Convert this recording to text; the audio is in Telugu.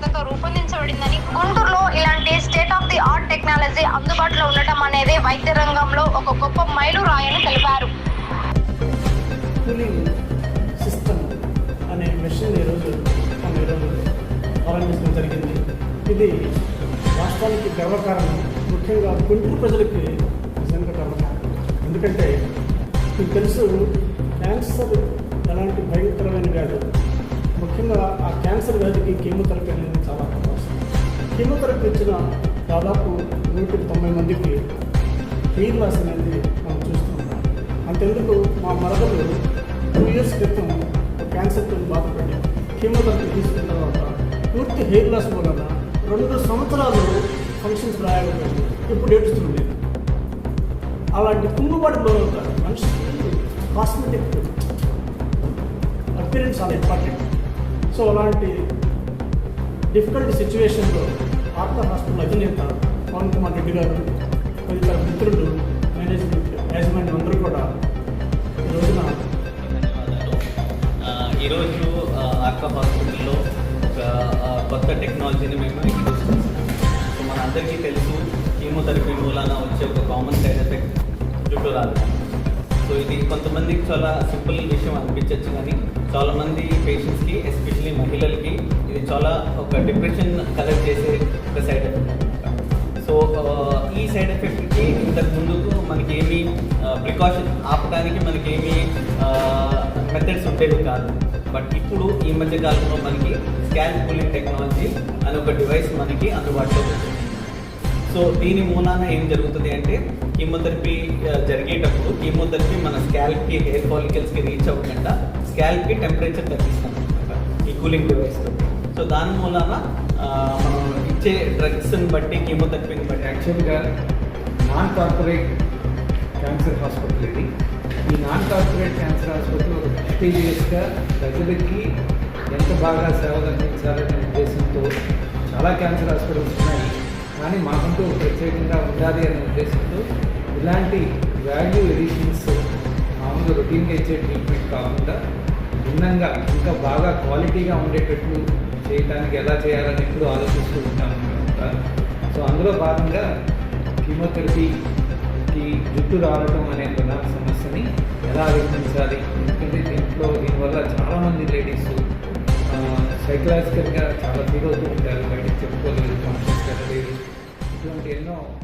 నాణ్యతతో రూపొందించబడిందని గుంటూరులో ఇలాంటి state of the art technology అందుబాటులో ఉండటం అనేది వైద్య రంగంలో ఒక గొప్ప మైలు రాయని తెలిపారు. అనే ఇది రాష్ట్రానికి గర్వకారణం. ముఖ్యంగా గుంటూరు ప్రజలకి నిజంగా గర్వకారణం. ఎందుకంటే మీకు తెలుసు క్యాన్సర్ ఎలాంటి భయంకరమైన వ్యాధి. ముఖ్యంగా ఆ క్యాన్సర్ వ్యాధికి కీమోథెరపీ కీమోథెరపీ ఇచ్చిన దాదాపు నూటికి తొంభై మందికి హెయిర్ లాస్ అనేది మనం చూస్తున్నాం అంతెందుకు మా మరదలు టూ ఇయర్స్ క్రితం క్యాన్సర్తో బాధపడి కీమోథెరపీ తీసుకున్న తర్వాత పూర్తి హెయిర్ లాస్ వలన రెండు సంవత్సరాలు ఫంక్షన్స్ రాయకపోయింది ఇప్పుడు ఏడుస్తుంది. అలాంటి కుంగుబాటు లోనవుతారు మనిషి కాస్మెటిక్ అపిరెన్స్ చాలా ఇంపార్టెంట్ సో అలాంటి డిఫికల్ట్ సిచ్యువేషన్లో ఆర్త హాస్పిటల్ అధినేత పవన్ కుమార్ రెడ్డి గారు తదితర మిత్రులు మేనేజ్మెంట్ యాజమాన్యం అందరూ కూడా ఈ రోజున ఈరోజు ఆ, ఆర్కా హాస్పిటల్లో ఒక కొత్త టెక్నాలజీని మేము ఇంట్రొడ్యూస్ చేస్తున్నాం. సో మన అందరికీ తెలుసు కీమోథెరపీ మూలాన వచ్చే ఒక కామన్ సైడ్ ఎఫెక్ట్ జుట్టు రాదు సో ఇది కొంతమందికి చాలా సింపుల్ విషయం అనిపించవచ్చు కానీ చాలామంది పేషెంట్స్కి ఎస్పెషలీ మహిళలకి ఇది చాలా ఒక డిప్రెషన్ కలెక్ట్ చేసే ఒక సైడ్ ఎఫెక్ట్ అనమాట సో ఈ సైడ్ ఎఫెక్ట్కి ఇంతకు ముందుకు మనకి ప్రికాషన్ ఆపడానికి మనకి ఏమి మెథడ్స్ ఉండేవి కాదు. బట్ ఇప్పుడు ఈ మధ్య కాలంలో మనకి స్కాన్ కూలింగ్ టెక్నాలజీ అనే ఒక డివైస్ మనకి అందుబాటులో ఉంది. సో దీని మూలాన ఏం జరుగుతుంది అంటే కీమోథెరపీ జరిగేటప్పుడు కీమోథెరపీ మన స్కాల్ప్కి హెయిర్ ఫాలికల్స్కి రీచ్ అవ్వకుండా స్కాల్ప్కి టెంపరేచర్ తగ్గిస్తాం అనమాట ఈ కూలింగ్ డివైస్తో. సో దాని మూలాన మనం ఇచ్చే డ్రగ్స్ని బట్టి కీమోథెరపీని బట్టి యాక్చువల్గా నాన్ కార్పొరేట్ క్యాన్సర్ హాస్పిటల్ ఇది ఈ నాన్ కార్పొరేట్ క్యాన్సర్ హాస్పిటల్ ఒక ప్రెస్టీజియస్గా ప్రజలకి ఎంత బాగా సేవలు అందించాలనే ఉద్దేశంతో చాలా క్యాన్సర్ హాస్పిటల్స్ ఉన్నాయి. కానీ మాకంటూ ప్రత్యేకంగా ఉండాలి అనే ఉద్దేశంతో ఇలాంటి వాల్యూ ఎడిషన్స్ మామూలుగా రొటీన్గా ఇచ్చే ట్రీట్మెంట్ కాకుండా భిన్నంగా ఇంకా బాగా క్వాలిటీగా ఉండేటట్లు చేయడానికి ఎలా చేయాలని ఎప్పుడు ఆలోచిస్తూ ఉంటాను సో అందులో భాగంగా కీమోథెరపీకి జుట్టు రావడం అనే ప్రధాన సమస్యని ఎలా అధిగమించాలి? ఎందుకంటే దీంట్లో దీనివల్ల చాలామంది లేడీస్ సైకలాజికల్గా చాలా ఫీల్ అవుతూ ఉంటారు. బయటకు చెప్పుకోలేదు కాన్షియస్గా లేదు 五年哦